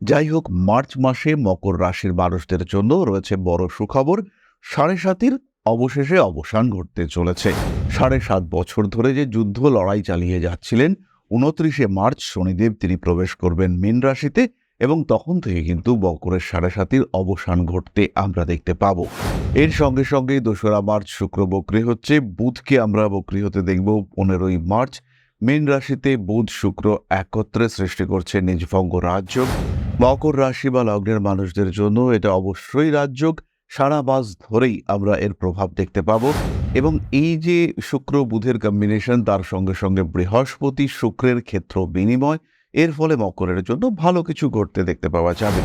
যাই হোক মার্চ মাসে মকর রাশির মানুষদের জন্য রয়েছে বড় সুখবর। সাড়ে সাতির অবশেষে অবসান ঘটতে চলেছে। সাড়ে সাত বছর ধরে যে যুদ্ধ লড়াই চালিয়ে যাচ্ছিলেন, উনত্রিশে মার্চ শনিদেব তিনি প্রবেশ করবেন মীন রাশিতে এবং তখন থেকে কিন্তু মকরের সাড়ে সাতির অবসান ঘটতে আমরা দেখতে পাবো। এর সঙ্গে সঙ্গে দোসরা মার্চ শুক্র বক্রি হচ্ছে, বুধকে আমরা বক্রি হতে দেখব পনেরোই মার্চ। মীন রাশিতে বুধ শুক্র একত্রে সৃষ্টি করছে নিজভঙ্গ রাজযোগ। মকর রাশি বা লগ্নের মানুষদের জন্য এটা অবশ্যই রাজযোগ। সারা মাস ধরেই আমরা এর প্রভাব দেখতে পাবো এবং এই যে শুক্র বুধের কম্বিনেশন তার সঙ্গে সঙ্গে বৃহস্পতি শুক্রের ক্ষেত্র বিনিময়, এর ফলে মকরের জন্য ভালো কিছু ঘটতে দেখতে পাওয়া যাবে।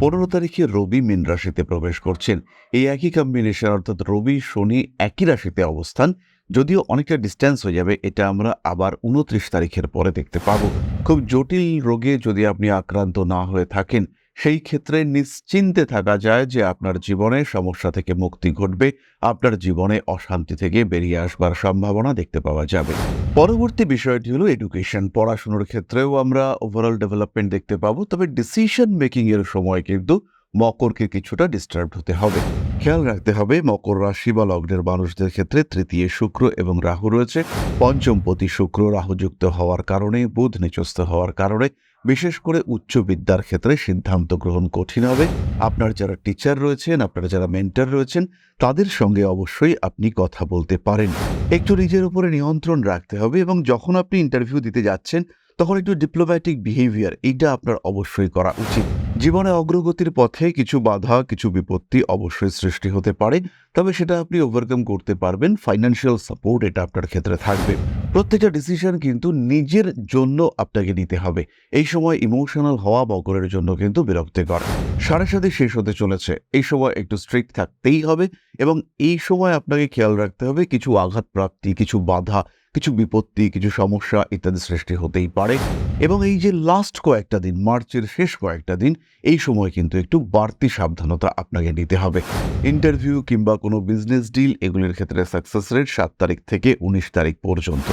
পনেরো তারিখে রবি মীন রাশিতে প্রবেশ করছেন। এই একই কম্বিনেশন অর্থাৎ রবি, শনি একই রাশিতে অবস্থান। যদিও অনেকটা ডিস্টেন্স হয়ে যাবে, এটা আমরা আবার উনত্রিশ তারিখের পরে দেখতে পাবো। খুব জটিল রোগে যদি আপনি আক্রান্ত না হয়ে থাকেন, সেই ক্ষেত্রে নিশ্চিন্তে থাকা যায় যে আপনার জীবনে সমস্যা থেকে মুক্তি ঘটবে, আপনার জীবনে অশান্তি থেকে বেরিয়ে আসবার সম্ভাবনা দেখতে পাওয়া যাবে। পরবর্তী বিষয়টি হলো এডুকেশন পড়াশুনোর ক্ষেত্রেও আমরা ওভারঅল ডেভেলপমেন্ট দেখতে পাবো, তবে ডিসিশন মেকিংয়ের সময় কিন্তু মকরকে কিছুটা ডিস্টার্ব হতে হবে। খেয়াল রাখতে হবে মকর রাশি বা লগ্নের মানুষদের ক্ষেত্রে তৃতীয় শুক্র এবং রাহু রয়েছে। পঞ্চমপতি শুক্র রাহুযুক্ত হওয়ার কারণে, বুধ নিচস্থ হওয়ার কারণে, বিশেষ করে উচ্চ বিদ্যার ক্ষেত্রে সিদ্ধান্ত গ্রহণ কঠিন হবে। আপনার যারা টিচার রয়েছেন, আপনারা যারা মেন্টার রয়েছেন, তাদের সঙ্গে অবশ্যই আপনি কথা বলতে পারেন। একটু নিজের উপরে নিয়ন্ত্রণ রাখতে হবে এবং যখন আপনি ইন্টারভিউ দিতে যাচ্ছেন তখন একটু ডিপ্লোম্যাটিক বিহেভিয়ার এইটা আপনার অবশ্যই করা উচিত। জীবনে অগ্রগতির পথে কিছু বাধা, কিছু বিপত্তি অবশ্যই সৃষ্টি হতে পারে, তবে সেটা আপনি ওভারকাম করতে পারবেন ফাইন্যান্সিয়াল সাপোর্ট এটা আপনার ক্ষেত্রে থাকবে। প্রত্যেকটা ডিসিশন কিন্তু নিজের জন্য আপনাকে নিতে হবে। এই সময় ইমোশনাল হওয়া বকরের জন্য কিন্তু বিরক্তিকর। সাড়ে সাথে শেষ হতে চলেছে, এই সময় একটু স্ট্রিক্ট থাকতেই হবে এবং এই সময় আপনাকে খেয়াল রাখতে হবে কিছু আঘাত প্রাপ্তি কিছু বাধা কিছু বিপত্তি, কিছু সমস্যা ইত্যাদি সৃষ্টি হতেই পারে। এবং এই যে লাস্ট কয়েকটা দিন, মার্চের শেষ কয়েকটা দিন, এই সময় কিন্তু একটু বাড়তি সাবধানতা আপনাকে নিতে হবে। ইন্টারভিউ কিংবা কোনো বিজনেস ডিল এগুলির ক্ষেত্রে সাকসেস রেট সাত তারিখ থেকে উনিশ তারিখ পর্যন্ত।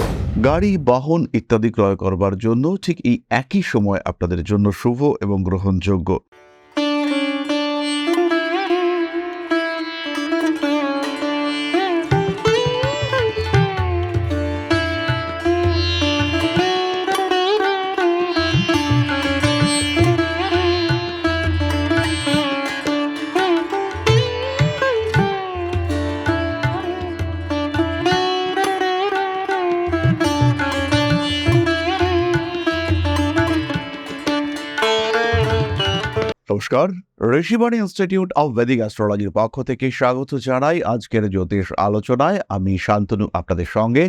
গাড়ি, বাহন ইত্যাদি ক্রয় করবার জন্য ঠিক এই একই সময় আপনাদের জন্য শুভ এবং গ্রহণযোগ্য। নমস্কার। ঋষিবাণী ইনস্টিটিউট অব বেদিক অ্যাস্ট্রোলজির পক্ষ থেকে স্বাগত জানাই আজকের জ্যোতিষ আলোচনায়। আমি শান্তনু, আপনাদের সঙ্গে।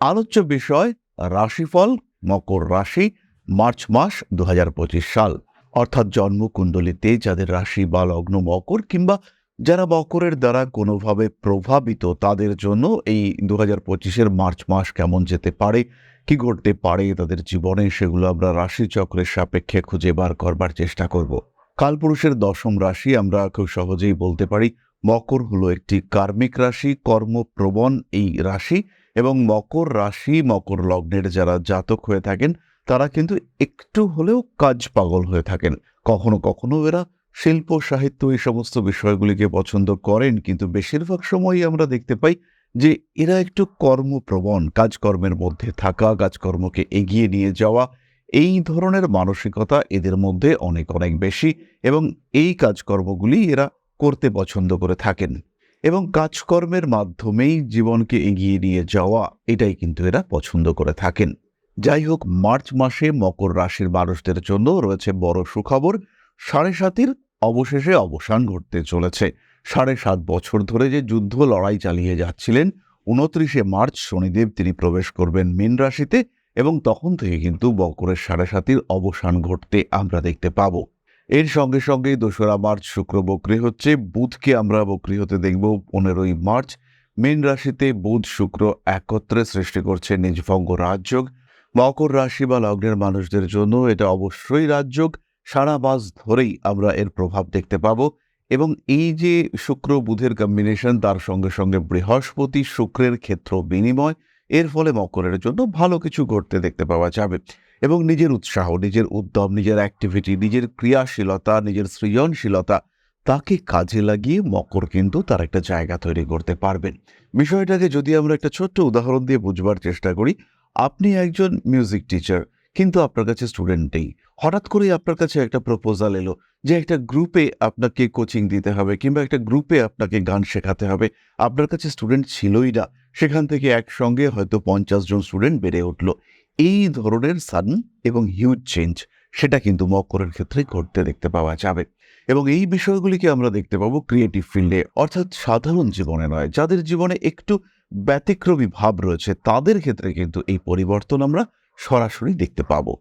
আলোচ্য বিষয়, রাশিফল, মকর রাশি, মার্চ মাস দুহাজার পঁচিশ সাল। অর্থাৎ জন্মকুণ্ডলিতে যাদের রাশি বা লগ্ন মকর কিংবা যারা মকরের দ্বারা কোনোভাবে প্রভাবিত, তাদের জন্য এই দু হাজার পঁচিশের মার্চ মাস কেমন যেতে পারে, কি ঘটতে পারে, তাদের জীবনে সেগুলো আমরা রাশিচক্রের সাপেক্ষে খুঁজে বার করবার চেষ্টা করব। কালপুরুষের দশম রাশি আমরা খুব সহজেই বলতে পারি, মকর হলো একটি কার্মিক রাশি, কর্মপ্রবণ এই রাশি এবং মকর রাশি, মকর লগ্নের যারা জাতক হয়ে থাকেন, তারা কিন্তু একটু হলেও কাজ পাগল হয়ে থাকেন। কখনো কখনো এরা শিল্প, সাহিত্য এই সমস্ত বিষয়গুলিকে পছন্দ করেন, কিন্তু বেশিরভাগ সময়ই আমরা দেখতে পাই যে এরা একটু কর্মপ্রবণ, কাজকর্মের মধ্যে থাকা, কাজকর্মকে এগিয়ে নিয়ে যাওয়া এই ধরনের মানসিকতা এদের মধ্যে অনেক অনেক বেশি এবং এই কাজকর্মগুলি এরা করতে পছন্দ করে থাকেন এবং কাজকর্মের মাধ্যমেই জীবনকে এগিয়ে নিয়ে যাওয়া এটাই কিন্তু এরা পছন্দ করে থাকেন। যাই হোক, মার্চ মাসে মকর রাশির মানুষদের জন্য রয়েছে বড় সুখবর, সাড়ে সাতির অবশেষে অবসান ঘটতে চলেছে। সাড়ে সাত বছর ধরে যে যুদ্ধ লড়াই চালিয়ে যাচ্ছিলেন, উনত্রিশে মার্চ শনিদেব তিনি প্রবেশ করবেন মীন রাশিতে এবং তখন থেকে কিন্তু বকরের সাড়ে সাতির অবসান ঘটতে আমরা দেখতে পাবো। এর সঙ্গে সঙ্গে দোসরা মার্চ, শুক্র বক্রি হচ্ছে। বুধকে আমরা বক্রি হতে দেখব পনেরোই মার্চ। মীন রাশিতে বুধ, শুক্র একত্রে সৃষ্টি করছে নিজভঙ্গ রাজযোগ। মকর রাশি বা লগ্নের মানুষদের জন্য এটা অবশ্যই রাজযোগ। সারা মাস ধরেই আমরা এর প্রভাব দেখতে পাবো এবং এই যে শুক্র বুধের কম্বিনেশন তার সঙ্গে সঙ্গে বৃহস্পতি শুক্রের ক্ষেত্র বিনিময় এর ফলে মকরের জন্য ভালো কিছু ঘটতে দেখতে পাওয়া যাবে এবং নিজের উৎসাহ, নিজের উদ্যম, নিজের অ্যাক্টিভিটি নিজের ক্রিয়াশীলতা, নিজের সৃজনশীলতা তাকে কাজে লাগিয়ে মকর কিন্তু তার একটা জায়গা তৈরি করতে পারবেন। বিষয়টাকে যদি আমরা একটা ছোট্ট উদাহরণ দিয়ে বুঝবার চেষ্টা করি, আপনি একজন মিউজিক টিচার কিন্তু আপনার কাছে স্টুডেন্ট নেই। হঠাৎ করেই আপনার কাছে একটা প্রপোজাল এলো যে একটা গ্রুপে আপনাকে কোচিং দিতে হবে কিংবা একটা গ্রুপে আপনাকে গান শেখাতে হবে। আপনার কাছে স্টুডেন্ট ছিলই না। সেখান থেকে একসঙ্গে হয়তো পঞ্চাশ জন স্টুডেন্ট বেড়ে উঠল। এই ধরনের সাডেন এবং হিউজ চেঞ্জ সেটা কিন্তু মকরের ক্ষেত্রে ঘটতে দেখতে পাওয়া যাবে। এবং এই বিষয়গুলিকে আমরা দেখতে পাবো ক্রিয়েটিভ ফিল্ডে অর্থাৎ সাধারণ জীবনে নয়, যাদের জীবনে একটু ব্যতিক্রমী ভাব রয়েছে, তাদের ক্ষেত্রে কিন্তু এই পরিবর্তন আমরা সরাসরি দেখতে পাব।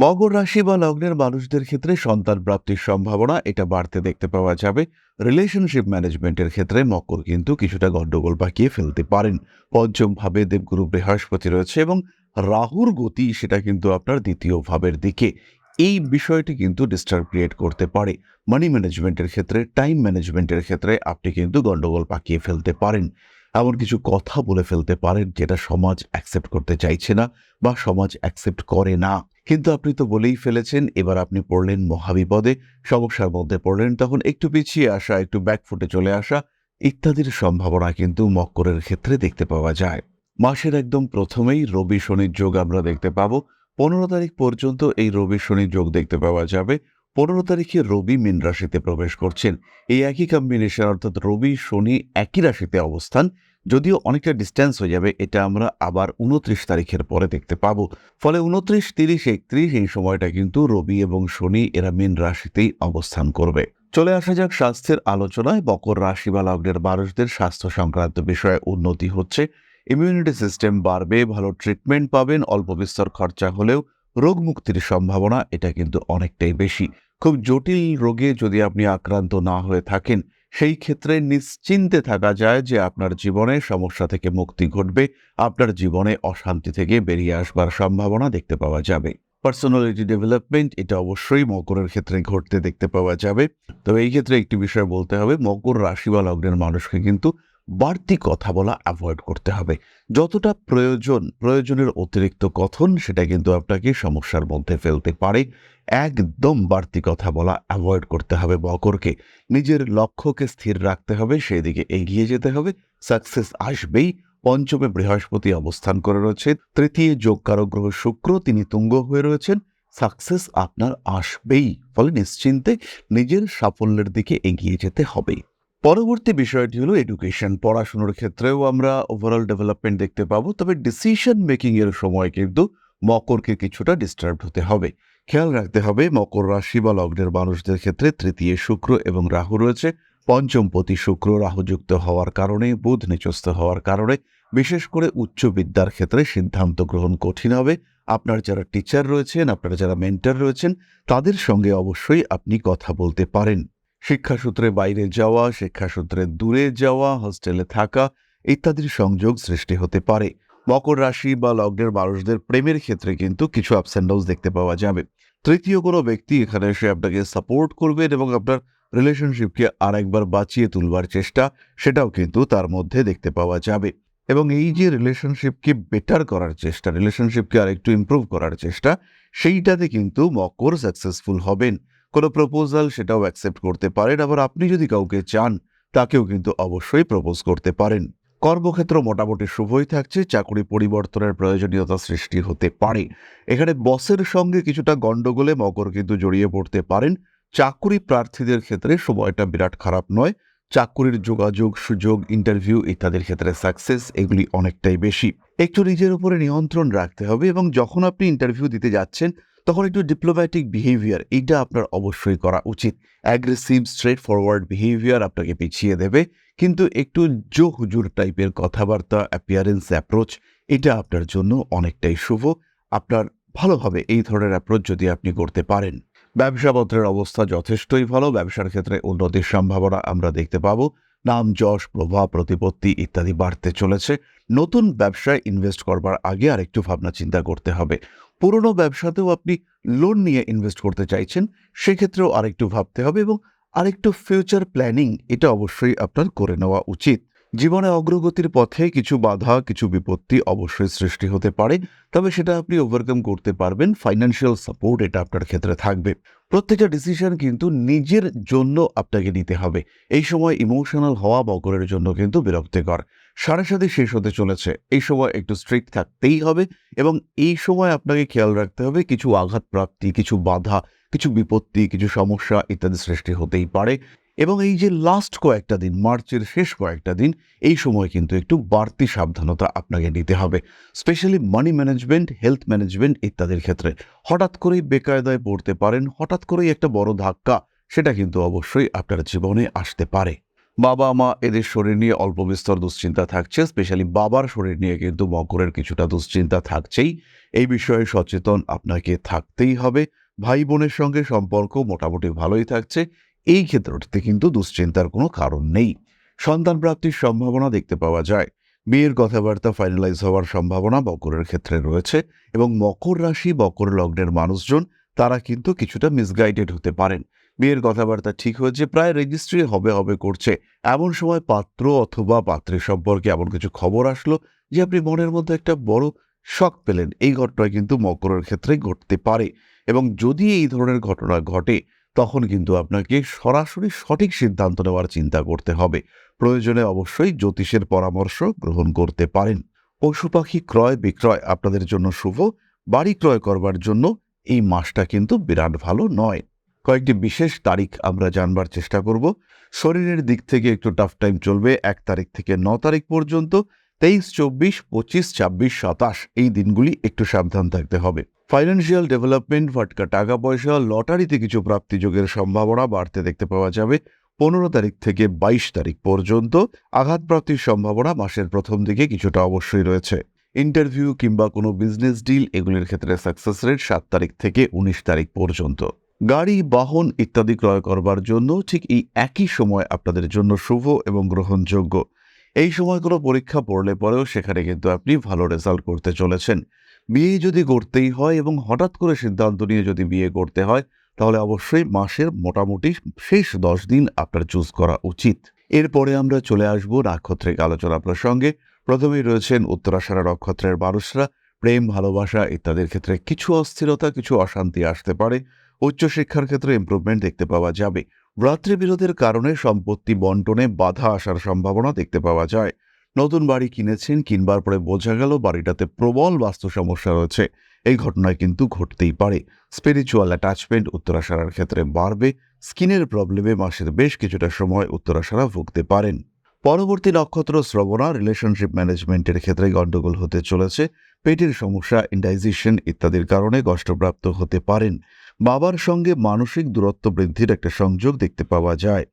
মকর রাশি বা লগ্নের মানুষদের ক্ষেত্রে সন্তান প্রাপ্তির সম্ভাবনা, এটা বাড়তে দেখতে পাওয়া যাবে। রিলেশনশিপ ম্যানেজমেন্টের ক্ষেত্রে মকর কিন্তু কিছুটা গণ্ডগোল পাকিয়ে ফেলতে পারেন। পঞ্চম ভাবে দেবগুরু বৃহস্পতি রয়েছে এবং রাহুর গতি সেটা কিন্তু আপনার দ্বিতীয় ভাবের দিকে। এই বিষয়টি কিন্তু ডিস্টার্ব ক্রিয়েট করতে পারে। মানি ম্যানেজমেন্টের ক্ষেত্রে টাইম ম্যানেজমেন্টের ক্ষেত্রে আপনি কিন্তু গণ্ডগোল পাকিয়ে ফেলতে পারেন। এমন কিছু কথা বলে ফেলতে পারেন যেটা সমাজ অ্যাকসেপ্ট করতে চাইছে না বা সমাজ অ্যাকসেপ্ট করে না। কিন্তু আপনি তো বলেই ফেলেছেন, এবার আপনি পড়লেন মহাবিপদে, সমস্যার মধ্যে পড়লেন, তখন একটু পিছিয়ে আসা, একটু ব্যাকফুটে চলে আসা, ইত্যাদির সম্ভাবনা কিন্তু মকরের ক্ষেত্রে দেখতে পাওয়া যায়। মাসের একদম প্রথমেই রবি শনির যোগ আমরা দেখতে পাব। পনেরো তারিখ পর্যন্ত এই রবি শনির যোগ দেখতে পাওয়া যাবে। পনেরো তারিখে রবি মীন রাশিতে প্রবেশ করছেন। এই একই কম্বিনেশন অর্থাৎ রবি শনি একই রাশিতে অবস্থান। যদিও অনেকটা ডিস্টেন্স হয়ে যাবে, এটা আমরা আবার উনত্রিশ তারিখের পরে দেখতে পাবো। ফলে উনত্রিশ, তিরিশ, একত্রিশ এই সময়টা কিন্তু রবি এবং শনি এরা মীন রাশিতেই অবস্থান করবে। চলে আসা যাক স্বাস্থ্যের আলোচনায়। বকর রাশি বা লগ্নের মানুষদের স্বাস্থ্য সংক্রান্ত বিষয়ে উন্নতি হচ্ছে। ইমিউনিটি সিস্টেম বাড়বে, ভালো ট্রিটমেন্ট পাবেন, অল্প বিস্তর খরচা হলেও রোগ মুক্তির সম্ভাবনা এটা কিন্তু অনেকটাই বেশি। খুব জটিল রোগে যদি আপনি আক্রান্ত না হয়ে থাকেন সেই ক্ষেত্রে নিশ্চিন্তে থাকা যায় যে আপনার জীবনে সমস্যা থেকে মুক্তি ঘটবে, আপনার জীবনে অশান্তি থেকে বেরিয়ে আসবার সম্ভাবনা দেখতে পাওয়া যাবে। পার্সোনালিটি ডেভেলপমেন্ট এটা অবশ্যই মকরের ক্ষেত্রে ঘটতে দেখতে পাওয়া যাবে। তবে এই ক্ষেত্রে একটি বিষয় বলতে হবে, মকর রাশি বা লগ্নের মানুষকে কিন্তু বাড়তি কথা বলা অ্যাভয়েড করতে হবে। যতটা প্রয়োজন, প্রয়োজনের অতিরিক্ত কথন, সেটা কিন্তু আপনাকে সমস্যার মধ্যে ফেলতে পারে। একদম বাড়তি কথা বলা অ্যাভয়েড করতে হবে বকরকে নিজের লক্ষ্যকে স্থির রাখতে হবে সেই দিকে এগিয়ে যেতে হবে। সাকসেস আসবেই। পঞ্চমে বৃহস্পতি অবস্থান করে রয়েছে। তৃতীয় যোগকারক গ্রহ শুক্র, তিনি তুঙ্গ হয়ে রয়েছেন। সাকসেস আপনার আসবেই, ফলে নিশ্চিন্তে নিজের সাফল্যের দিকে এগিয়ে যেতে হবে। পরবর্তী বিষয়টি হলো এডুকেশন পড়াশোনার ক্ষেত্রেও আমরা ওভারঅল ডেভেলপমেন্ট দেখতে পাবো, তবে ডিসিশন মেকিংয়ের সময় কিন্তু মকরকে কিছুটা ডিস্টার্ব হতে হবে। খেয়াল রাখতে হবে, মকর রাশি বা লগ্নের মানুষদের ক্ষেত্রে তৃতীয় শুক্র এবং রাহু রয়েছে। পঞ্চমপতি শুক্র রাহুযুক্ত হওয়ার কারণে, বুধ নিচস্থ হওয়ার কারণে, বিশেষ করে উচ্চ বিদ্যার ক্ষেত্রে সিদ্ধান্ত গ্রহণ কঠিন হবে। আপনার যারা টিচার রয়েছেন, আপনারা যারা মেন্টার রয়েছেন, তাদের সঙ্গে অবশ্যই আপনি কথা বলতে পারেন। শিক্ষাসূত্রে বাইরে যাওয়া, শিক্ষাসূত্রে দূরে যাওয়া হোস্টেলে থাকা ইত্যাদির সংযোগ সৃষ্টি হতে পারে। মকর রাশি বা লগ্নের মানুষদের প্রেমের ক্ষেত্রে কিন্তু কিছু আপস অ্যান্ড ডাউনস দেখতে পাওয়া যাবে। তৃতীয় কোনো ব্যক্তি এখানে এসে আপনাকে সাপোর্ট করবেন এবং আপনার রিলেশনশিপকে আরেকবার বাঁচিয়ে তুলবার চেষ্টা, সেটাও কিন্তু তার মধ্যে দেখতে পাওয়া যাবে। এবং এই যে রিলেশনশিপকে বেটার করার চেষ্টা রিলেশনশিপকে আরেকটু ইমপ্রুভ করার চেষ্টা, সেইটাতে কিন্তু মকর সাকসেসফুল হবেন। কোনো প্রপোজাল সেটাও অ্যাকসেপ্ট করতে পারেন, আবার আপনি যদি কাউকে চান, তাকেও কিন্তু অবশ্যই প্রপোজ করতে পারেন। কর্মক্ষেত্র মোটামুটি শুভই থাকছে, চাকরি পরিবর্তনের প্রয়োজনীয়তা সৃষ্টি হতে পারে। এখানে বসের সঙ্গে কিছুটা গণ্ডগোলে মকর কিন্তু জড়িয়ে পড়তে পারেন। চাকরি প্রার্থীদের ক্ষেত্রে সময়টা বিরাট খারাপ নয়। চাকুরির যোগাযোগ, সুযোগ ইন্টারভিউ ইত্যাদির ক্ষেত্রে সাকসেস এগুলি অনেকটাই বেশি। একটু নিজের উপরে নিয়ন্ত্রণ রাখতে হবে এবং যখন আপনি ইন্টারভিউ দিতে যাচ্ছেন, তখন একটু ডিপ্লোম্যাটিক বিহেভিয়ার এইটা আপনার অবশ্যই করা উচিত। অ্যাগ্রেসিভ স্ট্রেট ফরওয়ার্ড বিহেভিয়ার আপনাকে পিছিয়ে দেবে। কিন্তু একটু জো হুজুর টাইপের কথাবার্তা অ্যাপিয়ারেন্স অ্যাপ্রোচ এটা আপনার জন্য অনেকটাই শুভ। আপনার ভালোভাবে এই ধরনের অ্যাপ্রোচ যদি আপনি করতে পারেন। ব্যবসাপত্রের অবস্থা যথেষ্টই ভালো, ব্যবসার ক্ষেত্রে উন্নতির সম্ভাবনা আমরা দেখতে পাবো। নাম, যশ, প্রভাব, প্রতিপত্তি ইত্যাদি বাড়তে চলেছে। নতুন ব্যবসায় ইনভেস্ট করবার আগে আরেকটু ভাবনা চিন্তা করতে হবে। পুরনো ব্যবসাতেও আপনি লোন নিয়ে ইনভেস্ট করতে চাইছেন, সেক্ষেত্রেও আরেকটু ভাবতে হবে এবং আরেকটু ফিউচার প্ল্যানিং এটা অবশ্যই আপনার করে নেওয়া উচিত। জীবনে অগ্রগতির পথে কিছু বাধা, কিছু বিপত্তি অবশ্যই সৃষ্টি হতে পারে, তবে সেটা আপনি ওভারকাম করতে পারবেন ফাইন্যান্সিয়াল সাপোর্ট এটা আপনার ক্ষেত্রে থাকবে। প্রত্যেকটা ডিসিশন কিন্তু নিজের জন্য আপনাকে নিতে হবে। এই সময় ইমোশনাল হওয়া বগরের জন্য কিন্তু বিরক্তিকর। সাথে শেষ হতে চলেছে। এই সময় একটু স্ট্রিক্ট থাকতেই হবে এবং এই সময় আপনাকে খেয়াল রাখতে হবে কিছু আঘাত প্রাপ্তি কিছু বাধা, কিছু বিপত্তি, কিছু সমস্যা ইত্যাদি সৃষ্টি হতেই পারে এবং এই যে লাস্ট কয়েকটা দিন, মার্চের শেষ কয়েকটা দিন, এই সময় কিন্তু একটু বাড়তি সাবধানতা আপনাকে নিতে হবে। Specially money management health management ইত্যাদির ক্ষেত্রে। হঠাৎ করেই বেকায়দায় পড়তে পারেন, হঠাৎ করেই একটা বড় ধাক্কা, সেটা কিন্তু অবশ্যই আপনার জীবনে আসতে পারে। বাবা, মা এদের শরীর নিয়ে অল্প বিস্তর দুশ্চিন্তা থাকছে। স্পেশালি বাবার শরীর নিয়ে কিন্তু মকরের কিছুটা দুশ্চিন্তা থাকছেই। এই বিষয়ে সচেতন আপনাকে থাকতেই হবে। ভাই বোনের সঙ্গে সম্পর্ক মোটামুটি ভালোই থাকছে। এই ক্ষেত্রটিতে কিন্তু দুশ্চিন্তার কোনো কারণ নেই। সন্তান প্রাপ্তির সম্ভাবনা দেখতে পাওয়া যায়। বিয়ের কথাবার্তা ফাইনালাইজ হওয়ার সম্ভাবনা মকরের ক্ষেত্রে রয়েছে এবং মকর রাশি মকর লগ্নের মানুষজন, তারা কিন্তু কিছুটা মিসগাইডেড হতে পারেন। বিয়ের কথাবার্তা ঠিক হয়েছে, প্রায় রেজিস্ট্রি হবে হবে করছে। এমন সময় পাত্র অথবা পাত্রের সম্পর্কে এমন কিছু খবর আসলো যে আপনি মনের মধ্যে একটা বড় শখ পেলেন। এই ঘটনা কিন্তু মকরের ক্ষেত্রে ঘটতে পারে এবং যদি এই ধরনের ঘটনা ঘটে, তখন কিন্তু আপনাকে সরাসরি সঠিক সিদ্ধান্ত নেওয়ার চিন্তা করতে হবে। প্রয়োজনে অবশ্যই জ্যোতিষের পরামর্শ গ্রহণ করতে পারেন। পশু পাখি ক্রয় বিক্রয় আপনাদের জন্য শুভ, বাড়ি ক্রয় করবার জন্য এই মাসটা কিন্তু বিরাট ভালো নয়। কয়েকটি বিশেষ তারিখ আমরা জানবার চেষ্টা করব। শরীরের দিক থেকে একটু টাফ টাইম চলবে, এক তারিখ থেকে ন তারিখ পর্যন্ত, তেইশ, চব্বিশ, পঁচিশ, ছাব্বিশ, সাতাশ, এই দিনগুলি একটু সাবধান থাকতে হবে। ফাইন্যান্সিয়াল ডেভেলপমেন্ট ফাটকা টাকা পয়সা, লটারিতে কিছু প্রাপ্তিযোগের সম্ভাবনা বাড়তে দেখতে পাওয়া যাবে। পনেরো তারিখ থেকে বাইশ তারিখ পর্যন্ত আঘাতপ্রাপ্তির সম্ভাবনা মাসের প্রথম দিকে কিছুটা অবশ্যই রয়েছে। ইন্টারভিউ কিংবা কোনো বিজনেস ডিল এগুলির ক্ষেত্রে সাকসেস রেট সাত তারিখ থেকে উনিশ তারিখ পর্যন্ত। গাড়ি, বাহন ইত্যাদি ক্রয় করবার জন্য ঠিক এই একই সময় আপনাদের জন্য শুভ এবং গ্রহণযোগ্য। এই সময় কোনো পরীক্ষা পড়লে পরেও সেখানে কিন্তু আপনি ভালো রেজাল্ট করতে চলেছেন। বিয়ে যদি করতেই হয় এবং হঠাৎ করে সিদ্ধান্ত নিয়ে যদি বিয়ে করতে হয়, তাহলে অবশ্যই মাসের মোটামুটি শেষ দশ দিন আপনার চুজ করা উচিত। এরপরে আমরা চলে আসব নাক্ষত্রিক আলোচনা প্রসঙ্গে। প্রথমেই রয়েছেন উত্তরাষাঢ়া নক্ষত্রের মানুষরা। প্রেম, ভালোবাসা ইত্যাদির ক্ষেত্রে কিছু অস্থিরতা, কিছু অশান্তি আসতে পারে। উচ্চশিক্ষার ক্ষেত্রে ইমপ্রুভমেন্ট দেখতে পাওয়া যাবে। ভ্রাতৃবিরোধের কারণে সম্পত্তি বন্টনে বাধা আসার সম্ভাবনা দেখতে পাওয়া যায়। নতুন বাড়ি কিনেছেন, কিনবার পরে বোঝা গেল বাড়িটাতে প্রবল বাস্তু সমস্যা রয়েছে। এই ঘটনায় কিন্তু ঘটতেই পারে। স্পিরিচুয়াল অ্যাটাচমেন্ট উত্তরাশারার ক্ষেত্রে বাড়বে। স্কিনের প্রবলেমে মাসের বেশ কিছুটা সময় উত্তরাশারা ভুগতে পারেন। পরবর্তী নক্ষত্র শ্রবণা রিলেশনশিপ ম্যানেজমেন্টের ক্ষেত্রে গণ্ডগোল হতে চলেছে। পেটের সমস্যা ইন্ডাইজেশন ইত্যাদির কারণে কষ্টপ্রাপ্ত হতে পারেন। বাবার সঙ্গে মানসিক দূরত্ব বৃদ্ধির একটা সংযোগ দেখতে পাওয়া যায়।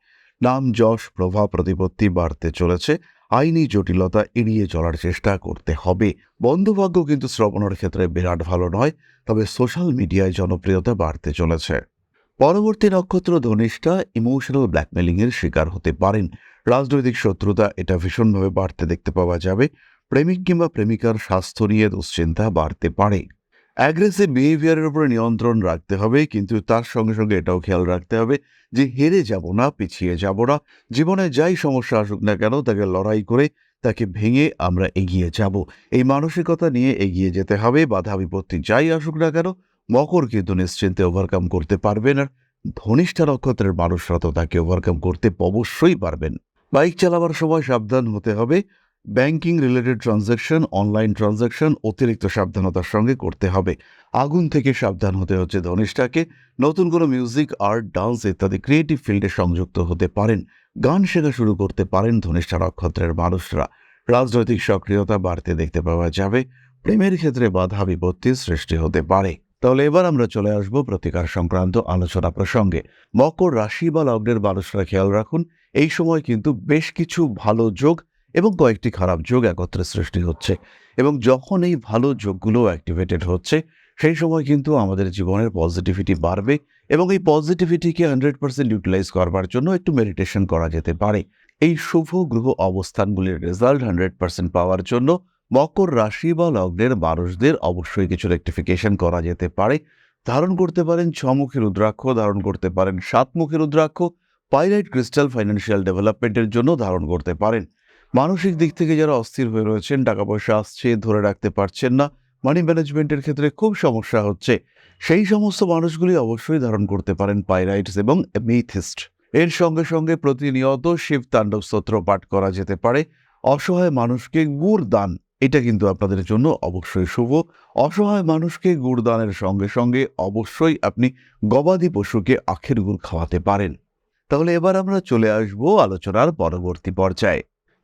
নাম যশ, প্রভাব, প্রতিপত্তি বাড়তে চলেছে। আইনি জটিলতা এড়িয়ে চলার চেষ্টা করতে হবে। বন্ধুভাগ্য কিন্তু শ্রবণের ক্ষেত্রে বিরাট ভালো নয়, তবে সোশ্যাল মিডিয়ায় জনপ্রিয়তা বাড়তে চলেছে। পরবর্তী নক্ষত্র ধনিষ্ঠা ইমোশনাল ব্ল্যাকমেলিংয়ের শিকার হতে পারেন। রাজনৈতিক শত্রুতা এটা ভীষণভাবে বাড়তে দেখতে পাওয়া যাবে। প্রেমিক কিংবা প্রেমিকার স্বাস্থ্য নিয়ে দুশ্চিন্তা বাড়তে পারে। অ্যাগ্রেসিভ বিহেভিয়ারের উপরে নিয়ন্ত্রণ রাখতে হবে, কিন্তু তার সঙ্গে সঙ্গে এটাও খেয়াল রাখতে হবে যে হেরে যাব না, পিছিয়ে যাব না। জীবনে যাই সমস্যা আসুক না কেন, তাকে লড়াই করে তাকে ভেঙে আমরা এগিয়ে যাব। এই মানসিকতা নিয়ে এগিয়ে যেতে হবে, বাধা বিপত্তি যাই আসুক না কেন, মকর কিন্তু নিশ্চিন্তে ওভারকাম করতে পারবেন আর ধনিষ্ঠা নক্ষত্রের মানুষরা তো তাকে ওভারকাম করতে অবশ্যই পারবেন। বাইক চালাবার সময় সাবধান হতে হবে banking related transaction, online transaction, অতিরিক্ত সাবধানতার সঙ্গে করতে হবে। আগুন থেকে সাবধান হতে হচ্ছে ধনিষ্ঠাকে নতুন কোনো মিউজিক, আর্ট, ডান্স ইত্যাদি ক্রিয়েটিভ ফিল্ডে সংযুক্ত হতে পারেন। গান শেখা শুরু করতে পারেন ধনিষ্ঠা নক্ষত্রের মানুষরা। রাজনৈতিক সক্রিয়তা বাড়তে দেখতে পাওয়া যাবে। প্রেমের ক্ষেত্রে বাধা বিপত্তির সৃষ্টি হতে পারে। তাহলে এবার আমরা চলে আসব প্রতিকার সংক্রান্ত আলোচনা প্রসঙ্গে। মকর রাশি বা লগ্নের মানুষরা খেয়াল রাখুন, এই সময় কিন্তু বেশ কিছু ভালো যোগ এবং কয়েকটি খারাপ যোগ একত্রে সৃষ্টি হচ্ছে। এবং যখন এই ভালো যোগগুলো অ্যাক্টিভেটেড হচ্ছে, সেই সময় কিন্তু আমাদের জীবনের পজিটিভিটি বাড়বে এবং এই পজিটিভিটিকে হান্ড্রেড পার্সেন্ট ইউটিলাইজ করবার জন্য একটু মেডিটেশন করা যেতে পারে। এই শুভ গ্রহ অবস্থানগুলির রেজাল্ট হান্ড্রেড পার্সেন্ট পাওয়ার জন্য মকর রাশি বা লগ্নের মানুষদের অবশ্যই কিছু রেক্টিফিকেশন করা যেতে পারে। ধারণ করতে পারেন ছমুখী রুদ্রাক্ষ, ধারণ করতে পারেন সাতমুখী রুদ্রাক্ষ পাইলাইট ক্রিস্টাল ফাইন্যান্সিয়াল ডেভেলপমেন্টের জন্য ধারণ করতে পারেন। মানসিক দিক থেকে যারা অস্থির হয়ে রয়েছেন, টাকা পয়সা আসছে, ধরে রাখতে পারছেন না মানি ম্যানেজমেন্টের ক্ষেত্রে খুব সমস্যা হচ্ছে। সেই সমস্ত মানুষগুলি অবশ্যই ধারণ করতে পারেন পাইরাইটস এবং মিথিস্ট এর সঙ্গে সঙ্গে প্রতিনিয়ত শিব তাণ্ডব স্তোত্র পাঠ করা যেতে পারে। অসহায় মানুষকে গুড় দান, এটা কিন্তু আপনাদের জন্য অবশ্যই শুভ। অসহায় মানুষকে গুড় দানের সঙ্গে সঙ্গে অবশ্যই আপনি গবাদি পশুকে আখের গুড় খাওয়াতে পারেন। তাহলে এবার আমরা চলে আসব আলোচনার পরবর্তী পর্যায়ে।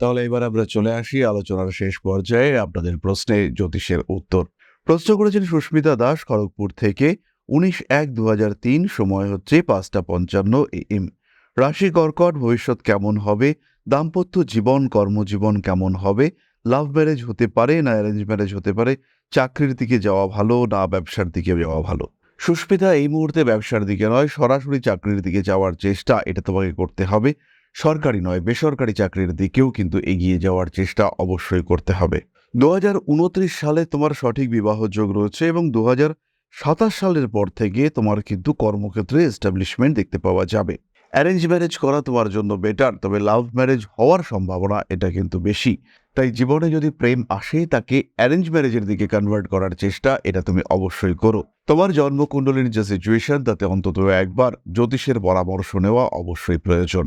তাহলে এবার আমরা চলে আসি আলোচনার শেষ পর্যায়ে আপনাদের প্রশ্নে জ্যোতিষের উত্তর। প্রশ্ন করেছেন সুস্মিতা দাস, খড়গপুর থেকে। উনিশ এক দু তিন সময় হচ্ছে পাঁচটা পঞ্চান্ন এম। রাশি কর্কট, ভবিষ্যৎ কেমন হবে? দাম্পত্য জীবন, কর্মজীবন কেমন হবে? লাভ ম্যারেজ হতে পারে না অ্যারেঞ্জ ম্যারেজ হতে পারে? চাকরির দিকে যাওয়া ভালো না ব্যবসার দিকে যাওয়া ভালো? সুস্মিতা, এই মুহূর্তে ব্যবসার দিকে নয়, সরাসরি চাকরির দিকে যাওয়ার চেষ্টা, এটা তোমাকে করতে হবে। সরকারি নয়, বেসরকারি চাকরির দিকেও কিন্তু এগিয়ে যাওয়ার চেষ্টা অবশ্যই করতে হবে। দু হাজার উনত্রিশ সালে তোমার সঠিক বিবাহ যোগ রয়েছে এবং দু সাতাশ সালের পর থেকে তোমার কিন্তু কর্মক্ষেত্রে এস্টাবলিশমেন্ট দেখতে পাওয়া যাবে। অ্যারেঞ্জ ম্যারেজ করা তোমার জন্য বেটার তবে লাভ ম্যারেজ হওয়ার সম্ভাবনা এটা কিন্তু বেশি। তাই জীবনে যদি প্রেম আসে তাকে অ্যারেঞ্জ ম্যারেজের দিকে কনভার্ট করার চেষ্টা এটা তুমি অবশ্যই করো। তোমার জন্মকুণ্ডলীর যে সিচুয়েশন তাতে অন্তত একবার জ্যোতিষের পরামর্শ নেওয়া অবশ্যই প্রয়োজন।